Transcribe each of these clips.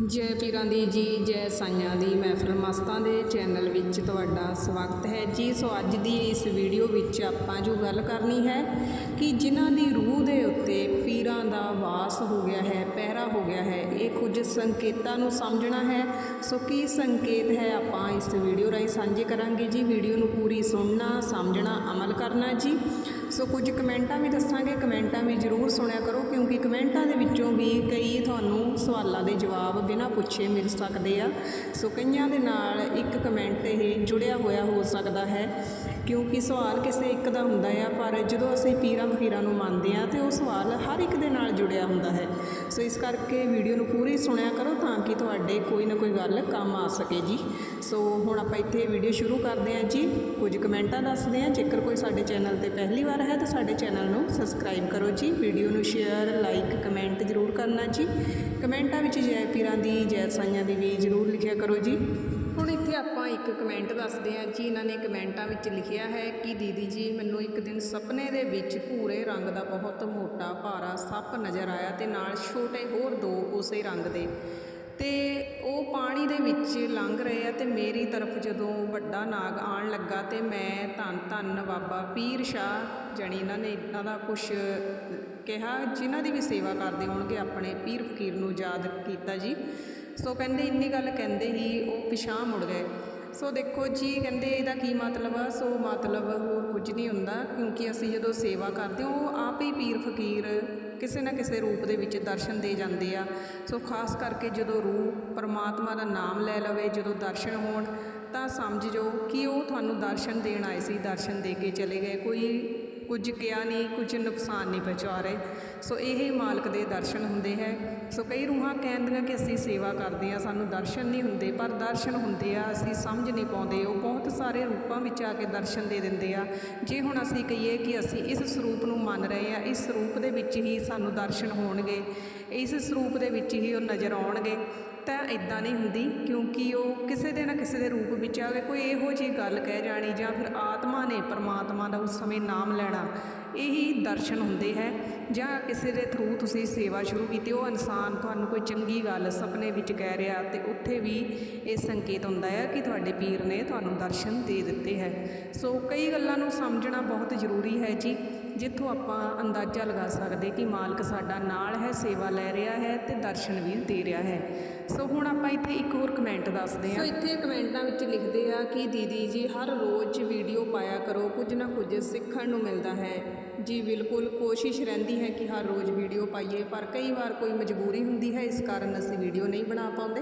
ਜੈ ਪੀਰਾਂ ਦੀ ਜੀ, ਜੈ ਸਾਈਆਂ ਦੀ। ਮਹਿਫਲ ਮਸਤਾਂ ਦੇ ਚੈਨਲ ਵਿੱਚ ਤੁਹਾਡਾ ਸਵਾਗਤ ਹੈ ਜੀ। ਸੋ ਅੱਜ ਦੀ ਇਸ ਵੀਡੀਓ ਵਿੱਚ ਆਪਾਂ ਜੋ ਗੱਲ ਕਰਨੀ ਹੈ ਕਿ ਜਿਨ੍ਹਾਂ ਦੀ ਰੂਹ ਦੇ ਉੱਤੇ ਪੀਰਾਂ ਦਾ ਵਾਸ ਹੋ ਗਿਆ ਹੈ, ਪਹਿਰਾ ਹੋ ਗਿਆ ਹੈ, ਇਹ ਕੁਝ ਸੰਕੇਤਾਂ ਨੂੰ ਸਮਝਣਾ ਹੈ। ਸੋ ਕੀ ਸੰਕੇਤ ਹੈ ਆਪਾਂ ਇਸ ਵੀਡੀਓ ਰਾਹੀਂ ਸਾਂਝੇ ਕਰਾਂਗੇ ਜੀ। ਵੀਡੀਓ ਨੂੰ ਪੂਰੀ ਸੁਣਨਾ, ਸਮਝਣਾ, ਅਮਲ ਕਰਨਾ ਜੀ। ਸੋ ਕੁਝ ਕਮੈਂਟਾਂ ਵੀ ਦੱਸਾਂਗੇ, ਕਮੈਂਟਾਂ ਵੀ ਜ਼ਰੂਰ ਸੁਣਿਆ ਕਰੋ, ਕਿਉਂਕਿ ਕਮੈਂਟਾਂ ਦੇ ਵਿੱਚੋਂ ਵੀ ਕਈ ਤੁਹਾਨੂੰ ਸਵਾਲਾਂ ਦੇ ਜਵਾਬ ਬਿਨਾਂ ਪੁੱਛੇ ਮਿਲ ਸਕਦੇ ਆ। ਸੋ ਕਈਆਂ ਦੇ ਨਾਲ ਇੱਕ ਕਮੈਂਟ ਇਹ ਜੁੜਿਆ ਹੋਇਆ ਹੋ ਸਕਦਾ ਹੈ। ਕਿਉਂਕਿ ਸਵਾਲ ਕਿਸੇ ਇੱਕ ਦਾ ਹੁੰਦਾ ਆ, ਪਰ ਜਦੋਂ ਅਸੀਂ ਪੀਰਾਂ ਫਕੀਰਾਂ ਨੂੰ ਮੰਨਦੇ ਹਾਂ ਤੇ ਉਹ ਸਵਾਲ ਹਰ ਇੱਕ ਦੇ ਨਾਲ ਜੁੜਿਆ ਹੁੰਦਾ ਹੈ। ਸੋ ਇਸ ਕਰਕੇ ਵੀਡੀਓ ਨੂੰ ਪੂਰੀ ਸੁਣਿਆ ਕਰੋ ਤਾਂ ਕਿ ਤੁਹਾਡੇ ਕੋਈ ਨਾ ਕੋਈ ਗੱਲ ਕੰਮ ਆ ਸਕੇ ਜੀ। ਸੋ ਹੁਣ ਆਪਾਂ ਇੱਥੇ ਵੀਡੀਓ ਸ਼ੁਰੂ ਕਰਦੇ ਹਾਂ ਜੀ। ਕੁਝ ਕਮੈਂਟਾਂ ਦੱਸਦੇ ਹਾਂ। ਜੇਕਰ ਕੋਈ ਸਾਡੇ ਚੈਨਲ ਤੇ ਪਹਿਲੀ ਵਾਰ ਹੈ ਤਾਂ ਸਾਡੇ ਚੈਨਲ ਨੂੰ ਸਬਸਕ੍ਰਾਈਬ ਕਰੋ ਜੀ। ਵੀਡੀਓ ਨੂੰ ਸ਼ੇਅਰ, ਲਾਈਕ, ਕਮੈਂਟ ਜ਼ਰੂਰ ਕਰਨਾ ਜੀ। ਕਮੈਂਟਾਂ ਵਿੱਚ ਜੈ ਪੀਰਾਂ ਦੀ, ਜੈ ਸਾਈਆਂ ਦੀ ਵੀ ਜ਼ਰੂਰ ਲਿਖਿਆ ਕਰੋ ਜੀ। ਆਪਾਂ ਇੱਕ ਕਮੈਂਟ ਦੱਸਦੇ ਹਾਂ ਜੀ ਇਹਨਾਂ ਨੇ ਕਮੈਂਟਾਂ ਵਿੱਚ ਲਿਖਿਆ ਹੈ ਕਿ ਦੀਦੀ ਜੀ, ਮੈਨੂੰ ਇੱਕ ਦਿਨ ਸੁਪਨੇ ਦੇ ਵਿੱਚ ਭੂਰੇ ਰੰਗ ਦਾ ਬਹੁਤ ਮੋਟਾ ਭਾਰਾ ਸੱਪ ਨਜ਼ਰ ਆਇਆ ਤੇ ਨਾਲ ਛੋਟੇ ਹੋਰ ਦੋ ਉਸੇ ਰੰਗ ਦੇ। ਤੇ ਉਹ ਪਾਣੀ ਦੇ ਵਿੱਚ ਲੰਘ ਰਹੇ ਆ ਤੇ ਮੇਰੀ ਤਰਫ ਜਦੋਂ ਵੱਡਾ ਨਾਗ ਆਉਣ ਲੱਗਾ ਤੇ ਮੈਂ ਧੰਨ ਧੰਨ ਬਾਬਾ ਪੀਰ ਸ਼ਾਹ ਜਾਣੀ ਇਹਨਾਂ ਨੇ ਇਹਨਾਂ ਦਾ ਕੁਝ ਕਿਹਾ, ਜਿਨ੍ਹਾਂ ਦੀ ਵੀ ਸੇਵਾ ਕਰਦੇ ਹੋਣਗੇ ਆਪਣੇ ਪੀਰ ਫਕੀਰ ਨੂੰ ਯਾਦ ਕੀਤਾ ਜੀ। ਸੋ ਕਹਿੰਦੇ ਇੰਨੀ ਗੱਲ ਕਹਿੰਦੇ ਹੀ ਉਹ ਪਿਛਾਂਹ ਮੁੜ ਗਏ। ਸੋ ਦੇਖੋ ਜੀ, ਕਹਿੰਦੇ ਇਹਦਾ ਕੀ ਮਤਲਬ ਆ? ਸੋ ਮਤਲਬ ਹੋਰ ਕੁਝ ਨਹੀਂ ਹੁੰਦਾ, ਕਿਉਂਕਿ ਅਸੀਂ ਜਦੋਂ ਸੇਵਾ ਕਰਦੇ ਹਾਂ, ਉਹ ਆਪ ਹੀ ਪੀਰ ਫਕੀਰ ਕਿਸੇ ਨਾ ਕਿਸੇ ਰੂਪ ਦੇ ਵਿੱਚ ਦਰਸ਼ਨ ਦੇ ਜਾਂਦੇ ਆ। ਸੋ ਖਾਸ ਕਰਕੇ ਜਦੋਂ ਰੂਹ ਪਰਮਾਤਮਾ ਦਾ ਨਾਮ ਲੈ ਲਵੇ, ਜਦੋਂ ਦਰਸ਼ਨ ਹੋਣ, ਤਾਂ ਸਮਝ ਜੋ ਕਿ ਉਹ ਤੁਹਾਨੂੰ ਦਰਸ਼ਨ ਦੇਣ ਆਏ ਸੀ, ਦਰਸ਼ਨ ਦੇ ਕੇ ਚਲੇ ਗਏ। ਕੋਈ ਕੁਝ ਕਿਹਾ ਨਹੀਂ, ਕੁਝ ਨੁਕਸਾਨ ਨਹੀਂ ਪਹੁੰਚਾ ਰਹੇ। ਸੋ ਇਹ ਮਾਲਕ ਦੇ ਦਰਸ਼ਨ ਹੁੰਦੇ ਹੈ। ਸੋ ਕਈ ਰੂਹਾਂ ਕਹਿੰਦੀਆਂ ਕਿ ਅਸੀਂ ਸੇਵਾ ਕਰਦੇ ਆ ਸਾਨੂੰ ਦਰਸ਼ਨ ਨਹੀਂ ਹੁੰਦੇ, ਪਰ ਦਰਸ਼ਨ ਹੁੰਦੇ ਆ, ਅਸੀਂ ਸਮਝ ਨਹੀਂ ਪਾਉਂਦੇ, ਉਹ ਬਹੁਤ ਸਾਰੇ ਰੂਪਾਂ ਵਿੱਚ ਆ ਕੇ ਦਰਸ਼ਨ ਦੇ ਦਿੰਦੇ ਆ। ਜੇ ਹੁਣ ਅਸੀਂ ਕਹੀਏ ਕਿ ਅਸੀਂ ਇਸ ਸਰੂਪ ਨੂੰ ਮੰਨ ਰਹੇ ਆ, ਇਸ ਸਰੂਪ ਦੇ ਵਿੱਚ ਹੀ ਸਾਨੂੰ ਦਰਸ਼ਨ ਹੋਣਗੇ, ਇਸ ਸਰੂਪ ਦੇ ਵਿੱਚ ਹੀ ਉਹ ਨਜ਼ਰ ਆਉਣਗੇ, ਤਾਂ ਇਦਾਂ ਨਹੀਂ ਹੁੰਦੀ, ਕਿਉਂਕਿ ਉਹ ਕਿਸੇ ਦੇ ਨਾ ਕਿਸੇ ਦੇ ਰੂਪ ਵਿੱਚ ਆ ਕੇ ਕੋਈ ਇਹੋ ਜਿਹੀ ਗੱਲ ਕਹਿ ਜਾਣੀ ਜਾਂ ਫਿਰ ਆਤਮਾ ਨੇ ਪਰਮਾਤਮਾ ਦਾ ਉਸ ਸਮੇਂ ਨਾਮ ਲੈਣਾ ਇਹੀ ਦਰਸ਼ਨ ਹੁੰਦੇ ਹੈ। ਜਾਂ ਕਿਸੇ ਦੇ ਥਰੂ ਤੁਸੀਂ ਸੇਵਾ ਸ਼ੁਰੂ ਕੀਤੀ, ਉਹ ਇਨਸਾਨ ਤੁਹਾਨੂੰ ਕੋਈ ਚੰਗੀ ਗੱਲ ਸੁਪਨੇ ਵਿੱਚ ਕਹਿ ਰਿਹਾ ਤੇ ਉੱਥੇ ਵੀ ਇਹ ਸੰਕੇਤ ਹੁੰਦਾ ਹੈ ਕਿ ਤੁਹਾਡੇ ਪੀਰ ਨੇ ਤੁਹਾਨੂੰ ਦਰਸ਼ਨ ਦੇ ਦਿੱਤੇ ਹੈ। ਸੋ ਕਈ ਗੱਲਾਂ ਨੂੰ ਸਮਝਣਾ ਬਹੁਤ ਜ਼ਰੂਰੀ ਹੈ ਜੀ, ਜਿੱਥੋਂ ਆਪਾਂ ਅੰਦਾਜ਼ਾ ਲਗਾ ਸਕਦੇ ਕਿ ਮਾਲਕ ਸਾਡਾ ਨਾਲ ਹੈ, ਸੇਵਾ ਲੈ ਰਿਹਾ ਹੈ ਤੇ ਦਰਸ਼ਨ ਵੀ ਦੇ ਰਿਹਾ ਹੈ। ਸੋ ਹੁਣ ਆਪਾਂ ਇੱਥੇ ਇੱਕ ਹੋਰ ਕਮੈਂਟ ਦੱਸਦੇ ਹਾਂ। ਸੋ ਇੱਥੇ ਕਮੈਂਟਾਂ ਵਿੱਚ ਲਿਖਦੇ ਆ ਕਿ ਦੀਦੀ ਜੀ ਹਰ ਰੋਜ਼ ਵੀਡੀਓ ਪਾਇਆ ਕਰੋ ਕੁਝ ਨਾ ਕੁਝ ਸਿੱਖਣ ਨੂੰ ਮਿਲਦਾ ਹੈ। ਜੀ ਬਿਲਕੁਲ ਕੋਸ਼ਿਸ਼ ਰਹਿੰਦੀ ਹੈ ਕਿ ਹਰ ਰੋਜ਼ ਵੀਡੀਓ ਪਾਈਏ ਪਰ ਕਈ ਵਾਰ ਕੋਈ ਮਜਬੂਰੀ ਹੁੰਦੀ ਹੈ ਇਸ ਕਾਰਨ ਅਸੀਂ ਵੀਡੀਓ ਨਹੀਂ ਬਣਾ ਪਾਉਂਦੇ।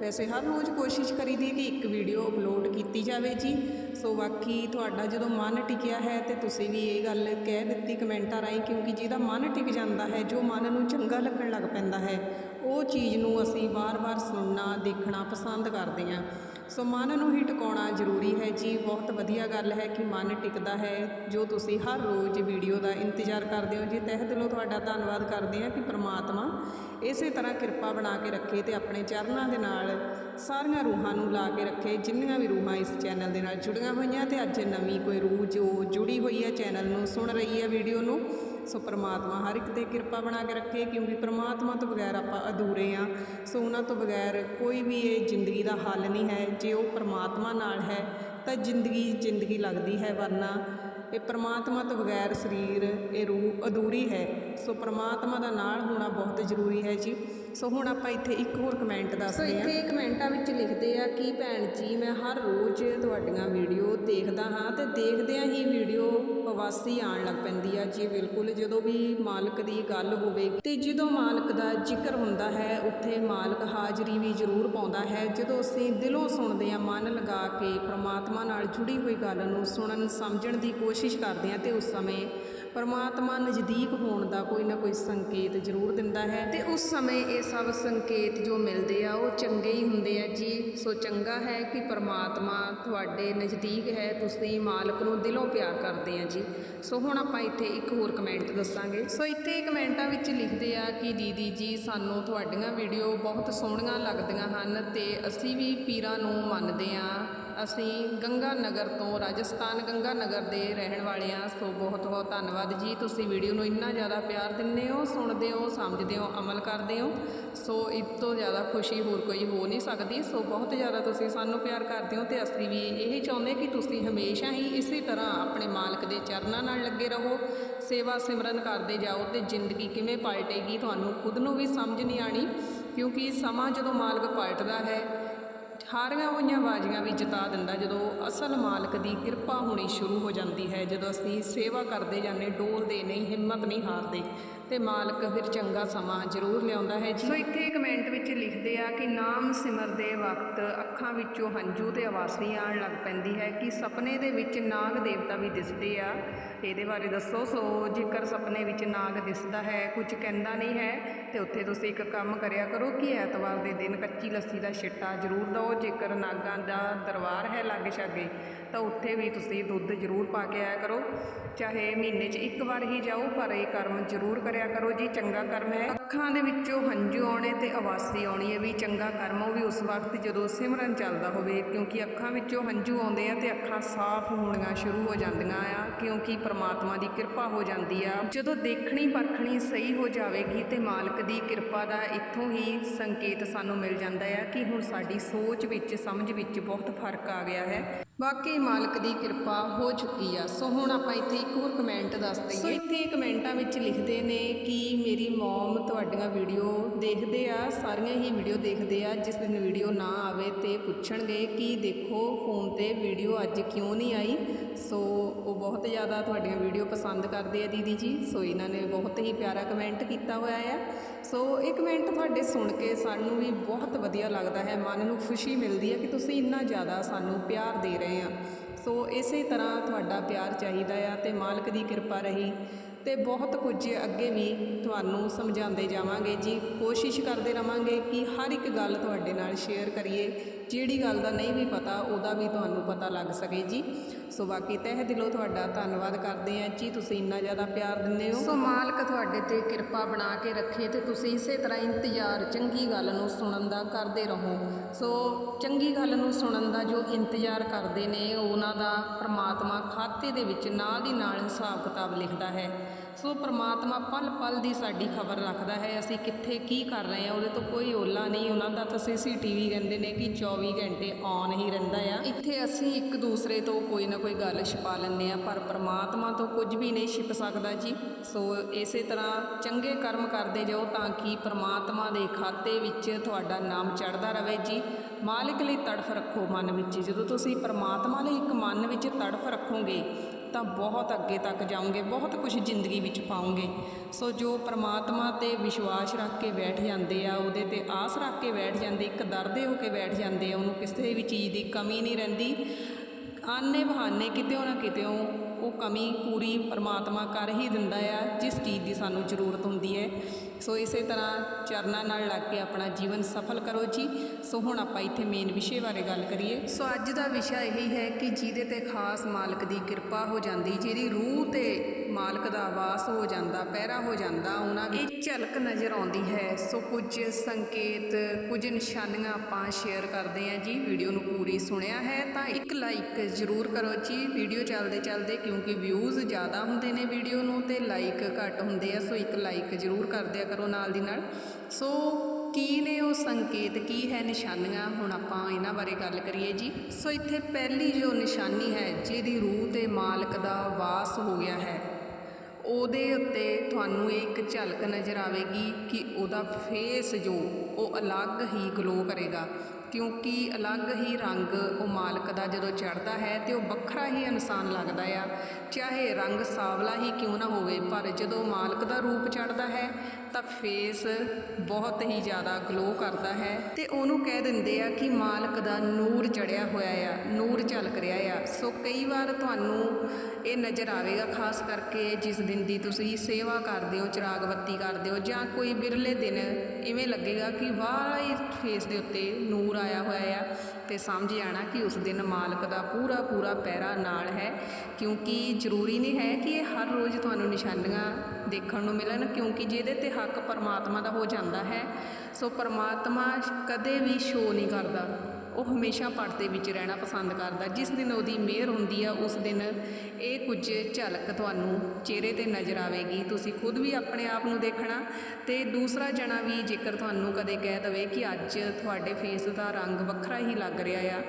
ਵੈਸੇ ਹਰ ਰੋਜ਼ ਕੋਸ਼ਿਸ਼ ਕਰੀਦੀ ਕਿ ਇੱਕ ਵੀਡੀਓ ਅਪਲੋਡ ਕੀਤੀ ਜਾਵੇ ਜੀ। ਸੋ ਬਾਕੀ ਤੁਹਾਡਾ ਜਦੋਂ ਮਨ ਟਿਕਿਆ ਹੈ ਤੇ ਤੁਸੀਂ ਵੀ ਇਹ ਗੱਲ ਕਹਿ ਦਿੱਤੀ ਕਮੈਂਟਾਂ ਰਾਹੀਂ ਕਿਉਂਕਿ ਜਿਹਦਾ ਮਨ ਟਿਕ ਜਾਂਦਾ ਹੈ ਜੋ ਮਨ ਨੂੰ ਚੰਗਾ ਲੱਗਣ ਲੱਗ ਪੈਂਦਾ ਹੈ ਉਹ ਚੀਜ਼ ਨੂੰ ਅਸੀਂ ਵਾਰ-ਵਾਰ ਸੁਣਨਾ, ਦੇਖਣਾ ਪਸੰਦ ਕਰਦੇ ਹਾਂ। ਸੋ ਮਨ ਨੂੰ ਹੀ ਟਿਕਾਉਣਾ ਜ਼ਰੂਰੀ ਹੈ ਜੀ। ਬਹੁਤ ਵਧੀਆ ਗੱਲ ਹੈ ਕਿ ਮਨ ਟਿਕਦਾ ਹੈ, ਜੋ ਤੁਸੀਂ ਹਰ ਰੋਜ਼ ਵੀਡੀਓ ਦਾ ਇੰਤਜ਼ਾਰ ਕਰਦੇ ਹੋ। ਜੀ, ਤਹਿ ਦਿਲੋਂ ਤੁਹਾਡਾ ਧੰਨਵਾਦ ਕਰਦੇ ਹਾਂ ਕਿ ਪ੍ਰਮਾਤਮਾ ਇਸੇ ਤਰ੍ਹਾਂ ਕਿਰਪਾ ਬਣਾ ਕੇ ਰੱਖੇ ਤੇ ਆਪਣੇ ਚਰਨਾਂ ਦੇ ਨਾਲ ਸਾਰੀਆਂ ਰੂਹਾਂ ਨੂੰ ਲਾ ਕੇ ਰੱਖੇ, ਜਿੰਨੀਆਂ ਵੀ ਰੂਹਾਂ ਇਸ ਚੈਨਲ ਦੇ ਨਾਲ ਜੁੜੀਆਂ ਹੋਈਆਂ ਤੇ ਅੱਜ ਨਵੀਂ ਕੋਈ ਰੂਹ ਜੋ ਜੁੜੀ ਹੋਈ ਹੈ ਚੈਨਲ ਨੂੰ, ਸੁਣ ਰਹੀ ਹੈ ਵੀਡੀਓ ਨੂੰ, ਸੋ ਪ੍ਰਮਾਤਮਾ ਹਰ ਇੱਕ ਤੇ ਕਿਰਪਾ ਬਣਾ ਕੇ ਰੱਖੇ, ਕਿਉਂਕਿ ਪ੍ਰਮਾਤਮਾ ਤੋਂ ਬਗੈਰ ਆਪਾਂ ਅਧੂਰੇ ਆ, ਸੋ ਉਹਨਾਂ ਤੋਂ ਬਗੈਰ ਕੋਈ ਵੀ ਇਹ ਜ਼ਿੰਦਗੀ ਦਾ ਹੱਲ ਨਹੀਂ ਹੈ, ਜੇ ਉਹ ਪ੍ਰਮਾਤਮਾ ਨਾਲ ਹੈ, ਤਾਂ ਜ਼ਿੰਦਗੀ ਜ਼ਿੰਦਗੀ ਲੱਗਦੀ ਹੈ, ਵਰਨਾ ਇਹ ਪ੍ਰਮਾਤਮਾ ਤੋਂ ਬਗੈਰ ਸਰੀਰ ਇਹ ਰੂਹ ਅਧੂਰੀ ਹੈ। ਸੋ ਪ੍ਰਮਾਤਮਾ ਦਾ ਨਾਲ ਹੋਣਾ ਬਹੁਤ ਜ਼ਰੂਰੀ ਹੈ ਜੀ। ਸੋ ਹੁਣ ਆਪਾਂ ਇੱਥੇ ਇੱਕ ਹੋਰ ਕਮੈਂਟ ਦੱਸਦੇ ਹਾਂ ਸੋ ਇੱਥੇ ਕਮੈਂਟਾਂ ਵਿੱਚ ਲਿਖਦੇ ਆ ਕਿ ਭੈਣ ਜੀ ਮੈਂ ਹਰ ਰੋਜ਼ ਤੁਹਾਡੀਆਂ ਵੀਡੀਓ ਦੇਖਦਾ ਹਾਂ ਤੇ ਦੇਖਦਿਆਂ ਹੀ ਵੀਡੀਓ ਪਵਾਸੀ ਆਉਣ ਲੱਗ ਪੈਂਦੀ ਆ ਜੀ। ਬਿਲਕੁਲ ਜਦੋਂ ਵੀ ਮਾਲਕ ਦੀ ਗੱਲ ਹੋਵੇ ਤੇ ਜਦੋਂ ਮਾਲਕ ਦਾ ਜ਼ਿਕਰ ਹੁੰਦਾ ਹੈ ਉੱਥੇ ਮਾਲਕ ਹਾਜ਼ਰੀ ਵੀ ਜ਼ਰੂਰ ਪਾਉਂਦਾ ਹੈ। ਜਦੋਂ ਅਸੀਂ ਦਿਲੋਂ ਸੁਣਦੇ ਹਾਂ ਮਨ ਲਗਾ ਕੇ ਪ੍ਰਮਾਤਮਾ ਨਾਲ ਜੁੜੀ ਹੋਈ ਗੱਲ ਨੂੰ ਸੁਣਨ ਸਮਝਣ ਦੀ ਕੋਸ਼ਿਸ਼ ਕੋਸ਼ਿਸ਼ ਕਰਦੇ ਹਾਂ ਅਤੇ ਉਸ ਸਮੇਂ ਪਰਮਾਤਮਾ ਨਜ਼ਦੀਕ ਹੋਣ ਦਾ ਕੋਈ ਨਾ ਕੋਈ ਸੰਕੇਤ ਜ਼ਰੂਰ ਦਿੰਦਾ ਹੈ ਅਤੇ ਉਸ ਸਮੇਂ ਇਹ ਸਭ ਸੰਕੇਤ ਜੋ ਮਿਲਦੇ ਆ, ਉਹ ਚੰਗੇ ਹੀ ਹੁੰਦੇ ਆ ਜੀ। ਸੋ ਚੰਗਾ ਹੈ ਕਿ ਪਰਮਾਤਮਾ ਤੁਹਾਡੇ ਨਜ਼ਦੀਕ ਹੈ, ਤੁਸੀਂ ਮਾਲਕ ਨੂੰ ਦਿਲੋਂ ਪਿਆਰ ਕਰਦੇ ਆ ਜੀ। ਸੋ ਹੁਣ ਆਪਾਂ ਇੱਥੇ ਇੱਕ ਹੋਰ ਕਮੈਂਟ ਦੱਸਾਂਗੇ। ਸੋ ਇੱਥੇ ਕਮੈਂਟਾਂ ਵਿੱਚ ਲਿਖਦੇ ਆ ਕਿ ਦੀਦੀ ਜੀ, ਸਾਨੂੰ ਤੁਹਾਡੀਆਂ ਵੀਡੀਓ ਬਹੁਤ ਸੋਹਣੀਆਂ ਲੱਗਦੀਆਂ ਹਨ ਤੇ ਅਸੀਂ ਵੀ ਪੀਰਾਂ ਨੂੰ ਮੰਨਦੇ ਆ ਅਸੀਂ ਗੰਗਾ ਨਗਰ ਤੋਂ ਰਾਜਸਥਾਨ ਗੰਗਾ ਨਗਰ ਦੇ ਰਹਿਣ ਵਾਲੇ ਹਾਂ ਸੋ ਬਹੁਤ ਬਹੁਤ ਧੰਨਵਾਦ ਧੰਨਵਾਦ ਜੀ। ਤੁਸੀਂ ਵੀਡੀਓ ਨੂੰ ਇੰਨਾ ਜ਼ਿਆਦਾ ਪਿਆਰ ਦਿੰਦੇ ਹੋ, ਸੁਣਦੇ ਹੋ, ਸਮਝਦੇ ਹੋ, ਅਮਲ ਕਰਦੇ ਹੋ, ਸੋ ਇਸ ਤੋਂ ਜ਼ਿਆਦਾ ਖੁਸ਼ੀ ਹੋਰ ਕੋਈ ਹੋ ਨਹੀਂ ਸਕਦੀ। ਸੋ ਬਹੁਤ ਜ਼ਿਆਦਾ ਤੁਸੀਂ ਸਾਨੂੰ ਪਿਆਰ ਕਰਦੇ ਹੋ ਤੇ ਅਸੀਂ ਵੀ ਇਹ ਚਾਹੁੰਦੇ ਕਿ ਤੁਸੀਂ ਹਮੇਸ਼ਾ ਹੀ ਇਸੇ ਤਰ੍ਹਾਂ ਆਪਣੇ ਮਾਲਕ ਦੇ ਚਰਨਾਂ ਨਾਲ ਲੱਗੇ ਰਹੋ, ਸੇਵਾ ਸਿਮਰਨ ਕਰਦੇ ਜਾਓ ਤੇ ਜ਼ਿੰਦਗੀ ਕਿਵੇਂ ਪਲਟੇਗੀ ਤੁਹਾਨੂੰ ਖੁਦ ਨੂੰ ਵੀ ਸਮਝ ਨਹੀਂ ਆਣੀ ਕਿਉਂਕਿ ਸਮਾਂ ਜਦੋਂ ਮਾਲਕ ਪਲਟਦਾ ਹੈ ਹਾਰੀਆਂ ਹੋਈਆਂ ਬਾਜ਼ੀਆਂ ਵੀ ਜਿਤਾ ਦਿੰਦਾ ਜਦੋਂ ਅਸਲ ਮਾਲਕ ਦੀ ਕਿਰਪਾ ਹੋਣੀ ਸ਼ੁਰੂ ਹੋ ਜਾਂਦੀ ਹੈ। ਜਦੋਂ ਅਸੀਂ ਸੇਵਾ ਕਰਦੇ ਜਾਂਦੇ ਡੋਲਦੇ ਨਹੀਂ, ਹਿੰਮਤ ਨਹੀਂ ਹਾਰਦੇ ਤੇ ਮਾਲਕ ਫਿਰ ਚੰਗਾ ਸਮਾਂ ਜ਼ਰੂਰ ਲਿਆਉਂਦਾ ਹੈ। ਜੀ। ਸੋ ਇੱਥੇ ਕਮੈਂਟ ਵਿੱਚ ਲਿਖਦੇ ਆ ਕਿ ਨਾਮ ਸਿਮਰਦੇ ਵਕਤ ਅੱਖਾਂ ਵਿੱਚੋਂ ਹੰਝੂ ਤੇ ਆਵਾਸੀ ਆਉਣ ਲੱਗ ਪੈਂਦੀ ਹੈ ਕਿ ਸੁਪਨੇ ਦੇ ਵਿੱਚ ਨਾਗ ਦੇਵਤਾ ਵੀ ਦਿਸਦੇ ਆ। ਇਹਦੇ ਬਾਰੇ ਦੱਸੋ। ਸੋ ਜੇਕਰ ਸੁਪਨੇ ਵਿੱਚ ਨਾਗ ਦਿਸਦਾ ਹੈ, ਕੁਝ ਕਹਿੰਦਾ ਨਹੀਂ ਹੈ ਤੇ ਉੱਥੇ ਤੁਸੀਂ ਇੱਕ ਕੰਮ ਕਰਿਆ ਕਰੋ ਕਿ ਐਤਵਾਰ ਦੇ ਦਿਨ ਕੱਚੀ ਲੱਸੀ ਦਾ ਛਿੱਟਾ ਜ਼ਰੂਰ ਦਿਓ। ਜੇਕਰ ਨਾਗਾਂ ਦਾ ਦਰਬਾਰ ਹੈ ਲਾਗੇ ਛਾਗੇ, ਤਾਂ ਉੱਥੇ ਵੀ ਤੁਸੀਂ ਦੁੱਧ ਜ਼ਰੂਰ ਪਾ ਕੇ ਆਇਆ ਕਰੋ। ਚਾਹੇ ਮਹੀਨੇ 'ਚ ਇੱਕ ਵਾਰ ਹੀ ਜਾਓ, ਪਰ ਇਹ ਕਰਮ ਜ਼ਰੂਰ ਕਰਿਆ ਕਰੋ ਜੀ, ਚੰਗਾ ਕਰਮ ਹੈ। ਅੱਖਾਂ ਦੇ ਵਿੱਚੋਂ ਹੰਝੂ ਆਉਣੇ ਤੇ ਆਵਾਸੀ ਆਉਣੀ ਹੈ ਵੀ ਚੰਗਾ ਕਰਮ ਉਹ ਵੀ ਉਸ ਵਕਤ ਜਦੋਂ ਸਿਮਰਨ ਚੱਲਦਾ ਹੋਵੇ, ਕਿਉਂਕਿ ਅੱਖਾਂ ਵਿੱਚੋਂ ਹੰਝੂ ਆਉਂਦੇ ਆ ਤੇ ਅੱਖਾਂ ਸਾਫ਼ ਹੋਣੀਆਂ ਸ਼ੁਰੂ ਹੋ ਜਾਂਦੀਆਂ ਆ, ਕਿਉਂਕਿ ਪ੍ਰਮਾਤਮਾ ਦੀ ਕਿਰਪਾ ਹੋ ਜਾਂਦੀ ਆ। ਜਦੋਂ ਦੇਖਣੀ ਪਰਖਣੀ ਸਹੀ ਹੋ ਜਾਵੇਗੀ ਤੇ ਮਾਲਕ ਦੀ ਕਿਰਪਾ ਦਾ ਇੱਥੋਂ ਹੀ ਸੰਕੇਤ ਸਾਨੂੰ ਮਿਲ ਜਾਂਦਾ ਆ ਕਿ ਹੁਣ ਸਾਡੀ ਸੋਚ ਸੋਚ ਵਿੱਚ ਸਮਝ ਵਿੱਚ ਬਹੁਤ ਫ਼ਰਕ ਆ ਗਿਆ ਹੈ। ਵਾਕਈ ਮਾਲਕ ਦੀ ਕਿਰਪਾ ਹੋ ਚੁੱਕੀ ਆ। ਸੋ ਹੁਣ ਆਪਾਂ ਇੱਥੇ ਇੱਕ ਹੋਰ ਕਮੈਂਟ ਦੱਸ ਦਈਏ। ਸੋ ਇੱਥੇ ਕਮੈਂਟਾਂ ਵਿੱਚ ਲਿਖਦੇ ਨੇ ਕਿ ਮੇਰੀ ਮਮ ਤੁਹਾਡੀਆਂ ਵੀਡੀਓ ਦੇਖਦੇ ਆ, ਸਾਰੀਆਂ ਹੀ ਵੀਡੀਓ ਦੇਖਦੇ ਆ। ਜਿਸ ਦਿਨ ਵੀਡੀਓ ਨਾ ਆਵੇ ਤੇ ਪੁੱਛਣਗੇ ਕਿ ਦੇਖੋ, ਫੋਨ ਤੇ ਵੀਡੀਓ ਅੱਜ ਕਿਉਂ ਨਹੀਂ ਆਈ? ਸੋ ਉਹ ਬਹੁਤ ਜ਼ਿਆਦਾ ਤੁਹਾਡੀਆਂ ਵੀਡੀਓ ਪਸੰਦ ਕਰਦੇ ਆ ਦੀਦੀ ਜੀ। ਸੋ ਇਹਨਾਂ ਨੇ ਬਹੁਤ ਹੀ ਪਿਆਰਾ ਕਮੈਂਟ ਕੀਤਾ ਹੋਇਆ ਆ। ਸੋ ਇਹ ਕਮੈਂਟ ਤੁਹਾਡੇ ਸੁਣ ਕੇ ਸਾਨੂੰ ਵੀ ਬਹੁਤ ਵਧੀਆ ਲੱਗਦਾ ਹੈ। ਮਨ ਨੂੰ ਖੁਸ਼ੀ ਮਿਲਦੀ ਹੈ ਕਿ ਤੁਸੀਂ ਇੰਨਾ ਜ਼ਿਆਦਾ ਸਾਨੂੰ ਪਿਆਰ ਦੇ ਰਹੇ ਆ ਸੋ ਇਸੇ ਤਰ੍ਹਾਂ ਤੁਹਾਡਾ ਪਿਆਰ ਚਾਹੀਦਾ ਆ ਤੇ ਮਾਲਕ ਦੀ ਕਿਰਪਾ ਰਹੀ ਤੇ ਬਹੁਤ ਕੁਝ ਅੱਗੇ ਵੀ ਤੁਹਾਨੂੰ ਸਮਝਾਉਂਦੇ ਜਾਵਾਂਗੇ ਜੀ। ਕੋਸ਼ਿਸ਼ ਕਰਦੇ ਰਵਾਂਗੇ ਕਿ ਹਰ ਇੱਕ ਗੱਲ ਤੁਹਾਡੇ ਨਾਲ ਸ਼ੇਅਰ ਕਰੀਏ ਜਿਹੜੀ ਗੱਲ ਦਾ ਨਹੀਂ ਵੀ ਪਤਾ, ਉਹਦਾ ਵੀ ਤੁਹਾਨੂੰ ਪਤਾ ਲੱਗ ਸਕੇ ਜੀ। ਸੋ ਬਾਕੀ ਤਹਿ ਦਿਲੋਂ ਤੁਹਾਡਾ ਧੰਨਵਾਦ ਕਰਦੇ ਹਾਂ ਜੀ। ਤੁਸੀਂ ਇੰਨਾ ਜ਼ਿਆਦਾ ਪਿਆਰ ਦਿੰਦੇ ਹੋ। ਸੋ ਮਾਲਕ ਤੁਹਾਡੇ ਤੇ ਕਿਰਪਾ ਬਣਾ ਕੇ ਰੱਖੇ ਤੇ ਤੁਸੀਂ ਇਸੇ ਤਰ੍ਹਾਂ ਇੰਤਜ਼ਾਰ, ਚੰਗੀ ਗੱਲ ਨੂੰ ਸੁਣਨ ਦਾ ਕਰਦੇ ਰਹੋ। ਸੋ ਚੰਗੀ ਗੱਲ ਨੂੰ ਸੁਣਨ ਦਾ ਜੋ ਇੰਤਜ਼ਾਰ ਕਰਦੇ ਨੇ, ਉਹਨਾਂ ਦਾ ਪ੍ਰਮਾਤਮਾ ਖਾਤੇ ਦੇ ਵਿੱਚ ਨਾਲ ਦੀ ਨਾਲ ਹਿਸਾਬ ਕਿਤਾਬ ਲਿਖਦਾ ਹੈ। ਸੋ ਪ੍ਰਮਾਤਮਾ ਪਲ ਪਲ ਦੀ ਸਾਡੀ ਖਬਰ ਰੱਖਦਾ ਹੈ, ਅਸੀਂ ਕਿੱਥੇ ਕੀ ਕਰ ਰਹੇ ਹਾਂ, ਉਹਦੇ ਤੋਂ ਕੋਈ ਓਲਾ ਨਹੀਂ, ਉਹਨਾਂ ਦਾ ਤਾਂ ਸੀਸੀਟੀਵੀ ਕਹਿੰਦੇ ਨੇ ਕਿ 24 ਘੰਟੇ ਔਨ ਹੀ ਰਹਿੰਦਾ ਆ। ਇੱਥੇ ਅਸੀਂ ਇੱਕ ਦੂਸਰੇ ਤੋਂ ਕੋਈ ਨਾ ਕੋਈ ਗੱਲ ਛਿਪਾ ਲੈਂਦੇ ਆ ਪਰ ਪ੍ਰਮਾਤਮਾ ਤੋਂ ਕੁਝ ਵੀ ਨਹੀਂ ਛਿਪ ਸਕਦਾ ਜੀ। ਸੋ ਇਸੇ ਤਰ੍ਹਾਂ ਚੰਗੇ ਕਰਮ ਕਰਦੇ ਜਾਓ ਤਾਂ ਕਿ ਪ੍ਰਮਾਤਮਾ ਦੇ ਖਾਤੇ ਵਿੱਚ ਤੁਹਾਡਾ ਨਾਮ ਚੜ੍ਹਦਾ ਰਵੇ ਜੀ। ਮਾਲਿਕ ਲਈ ਤੜਫ ਰੱਖੋ ਮਨ ਵਿੱਚ, ਜਦੋਂ ਤੁਸੀਂ ਪ੍ਰਮਾਤਮਾ ਲਈ ਇੱਕ ਮਨ ਵਿੱਚ ਤੜਫ ਰੱਖੋਗੇ ਤਾਂ ਬਹੁਤ ਅੱਗੇ ਤੱਕ ਜਾਓਗੇ, ਬਹੁਤ ਕੁਝ ਜ਼ਿੰਦਗੀ ਵਿੱਚ ਪਾਓਗੇ। ਸੋ ਜੋ ਪ੍ਰਮਾਤਮਾ ਤੇ ਵਿਸ਼ਵਾਸ ਰੱਖ ਕੇ ਬੈਠ ਜਾਂਦੇ ਆ, ਉਹਦੇ ਤੇ ਆਸ ਰੱਖ ਕੇ ਬੈਠ ਜਾਂਦੇ, ਇੱਕ ਦਰਦੇ ਹੋ ਕੇ ਬੈਠ ਜਾਂਦੇ ਆ, ਉਹਨੂੰ ਕਿਸੇ ਵੀ ਚੀਜ਼ ਦੀ ਕਮੀ ਨਹੀਂ ਰਹਿੰਦੀ। ਆਨੇ ਬਹਾਨੇ ਕਿਤੇ ਨਾ ਕਿਤੇ ਉਹ ਕਮੀ ਪੂਰੀ ਪਰਮਾਤਮਾ ਕਰ ਹੀ ਦਿੰਦਾ ਆ ਜਿਸ ਚੀਜ਼ ਦੀ ਸਾਨੂੰ ਜ਼ਰੂਰਤ ਹੁੰਦੀ ਹੈ। ਸੋ ਇਸੇ ਤਰ੍ਹਾਂ ਚਰਨਾਂ ਨਾਲ ਲੱਗ ਕੇ ਆਪਣਾ ਜੀਵਨ ਸਫਲ ਕਰੋ ਜੀ। ਸੋ ਹੁਣ ਆਪਾਂ ਇੱਥੇ ਮੇਨ ਵਿਸ਼ੇ ਬਾਰੇ ਗੱਲ ਕਰੀਏ। ਸੋ ਅੱਜ ਦਾ ਵਿਸ਼ਾ ਇਹ ਹੈ ਕਿ ਜਿਹਦੇ ਤੇ ਖਾਸ ਮਾਲਕ ਦੀ ਕਿਰਪਾ ਹੋ ਜਾਂਦੀ ਜਿਹਦੀ ਰੂਹ ਤੇ ਮਾਲਕ ਦਾ ਵਾਸ ਹੋ ਜਾਂਦਾ ਪਹਿਰਾ ਹੋ ਜਾਂਦਾ ਉਹਨਾਂ ਦੀ ਝਲਕ ਨਜ਼ਰ ਆਉਂਦੀ ਹੈ। ਸੋ ਕੁਝ ਸੰਕੇਤ ਕੁਝ ਨਿਸ਼ਾਨੀਆਂ ਆਪਾਂ ਸ਼ੇਅਰ ਕਰਦੇ ਹਾਂ ਜੀ। ਵੀਡੀਓ ਨੂੰ ਪੂਰੀ ਸੁਣਿਆ ਹੈ ਤਾਂ ਇੱਕ ਲਾਈਕ ਜ਼ਰੂਰ ਕਰੋ ਜੀ। ਵੀਡੀਓ ਚੱਲਦੇ ਚੱਲਦੇ ਕਿਉਂਕਿ ਵਿਊਜ਼ ਜ਼ਿਆਦਾ ਹੁੰਦੇ ਨੇ ਵੀਡੀਓ ਨੂੰ ਤੇ ਲਾਈਕ ਘੱਟ ਹੁੰਦੇ ਆ, ਸੋ ਇੱਕ ਲਾਈਕ ਜ਼ਰੂਰ ਕਰ ਦਿਆ ਕਰੋ ਨਾਲ ਦੀ ਨਾਲ। ਸੋ ਕੀ ਨੇ ਉਹ ਸੰਕੇਤ, ਕੀ ਹੈ ਨਿਸ਼ਾਨੀਆਂ? ਹੁਣ ਆਪਾਂ ਇਹਨਾਂ ਬਾਰੇ ਗੱਲ ਕਰੀਏ ਜੀ। ਸੋ ਇੱਥੇ ਪਹਿਲੀ ਜੋ ਨਿਸ਼ਾਨੀ ਹੈ, ਜਿਹਦੀ ਰੂਹ ਤੇ ਮਾਲਕ ਦਾ ਵਾਸ ਹੋ ਗਿਆ ਹੈ। ਉਹਦੇ ਉੱਤੇ ਤੁਹਾਨੂੰ ਇਹ ਇੱਕ ਝਲਕ ਨਜ਼ਰ ਆਵੇਗੀ ਕਿ ਉਹਦਾ ਫੇਸ ਜੋ ਉਹ ਅਲੱਗ ਹੀ ਗਲੋ ਕਰੇਗਾ। ਕਿਉਂਕਿ ਅਲੱਗ ਹੀ ਰੰਗ ਉਹ ਮਾਲਕ ਦਾ ਜਦੋਂ ਚੜਦਾ ਹੈ ਤੇ ਉਹ ਵੱਖਰਾ ਹੀ ਇਨਸਾਨ ਲੱਗਦਾ ਆ। ਚਾਹੇ ਰੰਗ ਸਾਵਲਾ ਹੀ ਕਿਉਂ ਨਾ ਹੋਵੇ, ਪਰ ਜਦੋਂ ਮਾਲਕ ਦਾ ਰੂਪ ਚੜਦਾ ਹੈ ਤਾਂ ਫੇਸ ਬਹੁਤ ਹੀ ਜ਼ਿਆਦਾ ਗਲੋ ਕਰਦਾ ਹੈ ਤੇ ਉਹਨੂੰ ਕਹਿ ਦਿੰਦੇ ਆ ਕਿ ਮਾਲਕ ਦਾ ਨੂਰ ਚੜਿਆ ਹੋਇਆ ਆ, ਨੂਰ ਝਲਕ ਰਿਹਾ ਆ। ਸੋ ਕਈ ਵਾਰ ਤੁਹਾਨੂੰ ਇਹ ਨਜ਼ਰ ਆਵੇਗਾ ਖਾਸ ਕਰਕੇ ਜਿਸ ਦਿਨ ਦੀ ਤੁਸੀਂ ਸੇਵਾ ਕਰਦੇ ਹੋ, ਚਿਰਾਗ ਬੱਤੀ ਕਰਦੇ ਹੋ ਜਾਂ ਕੋਈ ਬਿਰਲੇ ਦਿਨ, ਇਵੇਂ ਲੱਗੇਗਾ ਕਿ ਵਾਹ ਹੀ ਫੇਸ ਦੇ ਉੱਤੇ ਨੂਰ ਆਇਆ ਹੋਇਆ ਆ। ਤੇ ਸਮਝ ਜਾਣਾ ਕਿ ਉਸ ਦਿਨ ਮਾਲਕ ਦਾ ਪੂਰਾ ਪੂਰਾ ਪੈਰਾ ਨਾਲ ਹੈ, ਕਿਉਂਕਿ ਜ਼ਰੂਰੀ ਨਹੀਂ ਹੈ ਕਿ ਇਹ ਹਰ ਰੋਜ਼ ਤੁਹਾਨੂੰ ਨਿਸ਼ਾਨੀਆਂ ਦੇਖਣ ਨੂੰ ਮਿਲਣ, ਕਿਉਂਕਿ ਜਿਹਦੇ ਤੇ ਹੱਕ ਪਰਮਾਤਮਾ ਦਾ ਹੋ ਜਾਂਦਾ ਹੈ, ਸੋ ਪਰਮਾਤਮਾ ਕਦੇ ਵੀ ਸ਼ੋ ਨਹੀਂ ਕਰਦਾ। ਉਹ ਹਮੇਸ਼ਾ ਪਰਦੇ ਵਿੱਚ ਰਹਿਣਾ ਪਸੰਦ ਕਰਦਾ। ਜਿਸ ਦਿਨ ਉਹਦੀ ਮਿਹਰ ਹੁੰਦੀ ਆ, ਉਸ ਦਿਨ ਇਹ ਕੁਝ ਝਲਕ ਤੁਹਾਨੂੰ ਚਿਹਰੇ ਤੇ ਨਜ਼ਰ ਆਵੇਗੀ। ਤੁਸੀਂ ਖੁਦ ਵੀ ਆਪਣੇ ਆਪ ਨੂੰ ਦੇਖਣਾ ਤੇ ਦੂਸਰਾ ਜਣਾ ਵੀ ਜੇਕਰ ਤੁਹਾਨੂੰ ਕਦੇ ਕਹਿ ਦਵੇ ਕਿ ਅੱਜ ਤੁਹਾਡੇ ਫੇਸ ਦਾ ਰੰਗ ਵੱਖਰਾ ਹੀ ਲੱਗ ਰਿਹਾ ਆ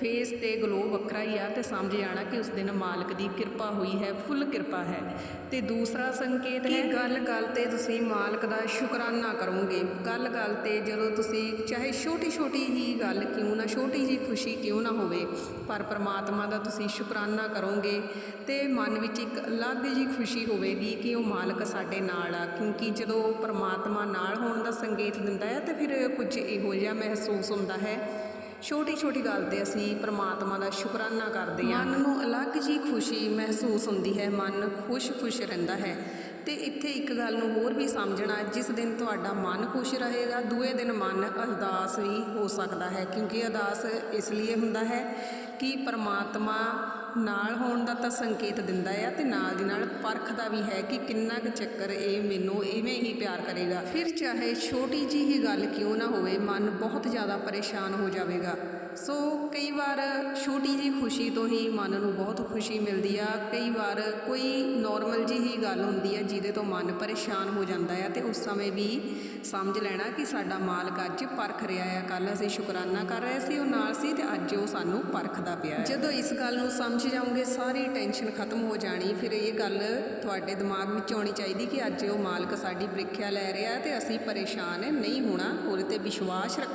ਫੇਸ ਤੇ ਗਲੋ ਵੱਖਰਾ ਹੀ ਆ ਤੇ ਸਮਝ ਜਾਣਾ ਕਿ ਉਸ ਦਿਨ ਮਾਲਕ ਦੀ ਕਿਰਪਾ ਹੋਈ ਹੈ ਫੁੱਲ ਕਿਰਪਾ ਹੈ। ਤੇ ਦੂਸਰਾ ਸੰਕੇਤ ਹੈ ਗੱਲ ਗੱਲ ਤੇ ਤੁਸੀਂ ਮਾਲਕ ਦਾ ਸ਼ੁਕਰਾਨਾ ਕਰੋਗੇ। ਗੱਲ ਗੱਲ ਤੇ ਜਦੋਂ ਤੁਸੀਂ ਚਾਹੇ ਛੋਟੀ ਛੋਟੀ ਹੀ ਗੱਲ ਕਿਉਂ ਨਾ ਛੋਟੀ ਜੀ ਖੁਸ਼ੀ ਕਿਉਂ ਨਾ ਹੋਵੇ ਪਰ ਪ੍ਰਮਾਤਮਾ ਦਾ ਤੁਸੀਂ ਸ਼ੁਕਰਾਨਾ ਕਰੋਗੇ ਤੇ ਮਨ ਵਿੱਚ ਇੱਕ ਅਲੱਗ ਜੀ ਖੁਸ਼ੀ ਹੋਵੇਗੀ ਕਿ ਉਹ ਮਾਲਕ ਸਾਡੇ ਨਾਲ ਆ। ਕਿਉਂਕਿ ਜਦੋਂ ਪ੍ਰਮਾਤਮਾ ਨਾਲ ਹੋਣ ਦਾ ਸੰਕੇਤ ਦਿੰਦਾ ਹੈ ਤੇ ਫਿਰ ਕੁਝ ਇਹੋ ਜਿਹਾ ਮਹਿਸੂਸ ਹੁੰਦਾ ਹੈ। ਛੋਟੀ ਛੋਟੀ ਗੱਲ ਤੇ ਅਸੀਂ ਪ੍ਰਮਾਤਮਾ ਦਾ ਸ਼ੁਕਰਾਨਾ ਕਰਦੇ ਹਾਂ। ਮਨ ਨੂੰ ਅਲੱਗ ਜੀ ਖੁਸ਼ੀ ਮਹਿਸੂਸ ਹੁੰਦੀ ਹੈ, ਮਨ ਖੁਸ਼-ਖੁਸ਼ ਰਹਿੰਦਾ ਹੈ। ਤੇ ਇੱਥੇ ਇੱਕ ਗੱਲ ਨੂੰ ਹੋਰ ਵੀ ਸਮਝਣਾ, ਜਿਸ ਦਿਨ ਤੁਹਾਡਾ ਮਨ ਖੁਸ਼ ਰਹੇਗਾ, ਦੂਏ ਦਿਨ ਮਨ ਅਰਦਾਸ ਵੀ ਹੋ ਸਕਦਾ ਹੈ। ਕਿਉਂਕਿ ਅਰਦਾਸ ਇਸ ਲਈ ਹੁੰਦਾ ਹੈ ਕਿ ਪਰਮਾਤਮਾ ਨਾਲ ਹੋਣ ਦਾ ਤਾਂ ਸੰਕੇਤ ਦਿੰਦਾ ਆ ਤੇ ਨਾਲ ਦੀ ਨਾਲ ਪਰਖਦਾ ਵੀ ਹੈ ਕਿ ਕਿੰਨਾ ਕੁ ਚੱਕਰ ਇਹ ਮੈਨੂੰ ਇਵੇਂ ਹੀ ਪਿਆਰ ਕਰੇਗਾ। ਫਿਰ ਚਾਹੇ ਛੋਟੀ ਜੀ ਹੀ ਗੱਲ ਕਿਉਂ ਨਾ ਹੋਵੇ, ਮਨ ਬਹੁਤ ਜ਼ਿਆਦਾ ਪਰੇਸ਼ਾਨ ਹੋ ਜਾਵੇਗਾ। ਸੋ ਕਈ ਵਾਰ ਛੋਟੀ ਜੀ ਖੁਸ਼ੀ ਤੋਂ ਹੀ ਮਨ ਨੂੰ ਬਹੁਤ ਖੁਸ਼ੀ ਮਿਲਦੀ ਆ, ਕਈ ਵਾਰ ਕੋਈ ਨਾਰਮਲ ਜੀ ਗੱਲ ਹੁੰਦੀ ਹੈ, ਜਿਹਦੇ ਤੋਂ ਮਨ ਪਰੇਸ਼ਾਨ ਹੋ ਜਾਂਦਾ ਹੈ ਤੇ ਉਸ ਸਮੇਂ ਵੀ ਸਮਝ ਲੈਣਾ ਕਿ ਸਾਡਾ ਮਾਲਕ ਅੱਜ ਪਰਖ ਰਿਹਾ ਆ ਕੱਲ ਅਸੀਂ ਸ਼ੁਕਰਾਨਾ ਕਰ ਰਹੇ ਸੀ, ਉਹ ਨਾਲ ਸੀ ਤੇ ਅੱਜ ਉਹ ਸਾਨੂੰ ਪਰਖਦਾ ਪਿਆ ਜਦੋਂ ਇਸ ਗੱਲ ਨੂੰ ਸਮਝ ਜਾਓਗੇ, ਸਾਰੀ ਟੈਨਸ਼ਨ ਖਤਮ ਹੋ ਜਾਣੀ। ਫਿਰ ਇਹ ਗੱਲ ਤੁਹਾਡੇ ਦਿਮਾਗ ਵਿੱਚ ਆਉਣੀ ਚਾਹੀਦੀ ਕਿ ਅੱਜ ਉਹ ਮਾਲਕ ਸਾਡੀ ਪ੍ਰੀਖਿਆ ਲੈ ਰਿਹਾ ਤੇ ਅਸੀਂ ਪਰੇਸ਼ਾਨ ਨਹੀਂ ਹੋਣਾ, ਉਹਦੇ ਤੇ ਵਿਸ਼ਵਾਸ ਰੱਖ